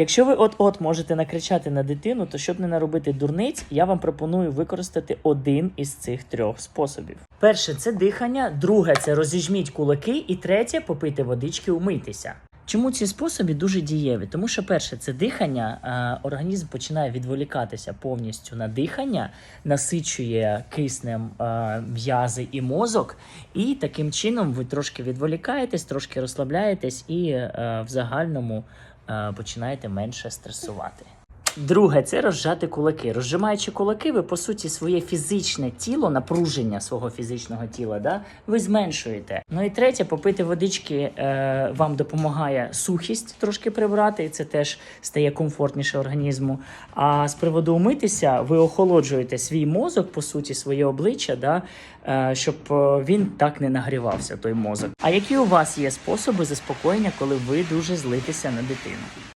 Якщо ви от-от можете накричати на дитину, то щоб не наробити дурниць, я вам пропоную використати один із цих трьох способів. Перше це дихання, друге це розіжміть кулаки, і третє попити водички, умитися. Чому ці способи дуже дієві? Тому що перше, це дихання, організм починає відволікатися повністю на дихання, насичує киснем м'язи і мозок, і таким чином ви трошки відволікаєтесь, трошки розслабляєтесь і в загальному починаєте менше стресувати. Друге, це розжати кулаки. Розжимаючи кулаки, ви по суті своє фізичне тіло, напруження свого фізичного тіла, да, ви зменшуєте. Ну і третє, попити водички е, вам допомагає сухість трошки прибрати, і це теж стає комфортніше організму. А з приводу умитися, ви охолоджуєте свій мозок, по суті, своє обличчя, да, е, щоб е, він так не нагрівався, той мозок. А які у вас є способи заспокоєння, коли ви дуже злитеся на дитину?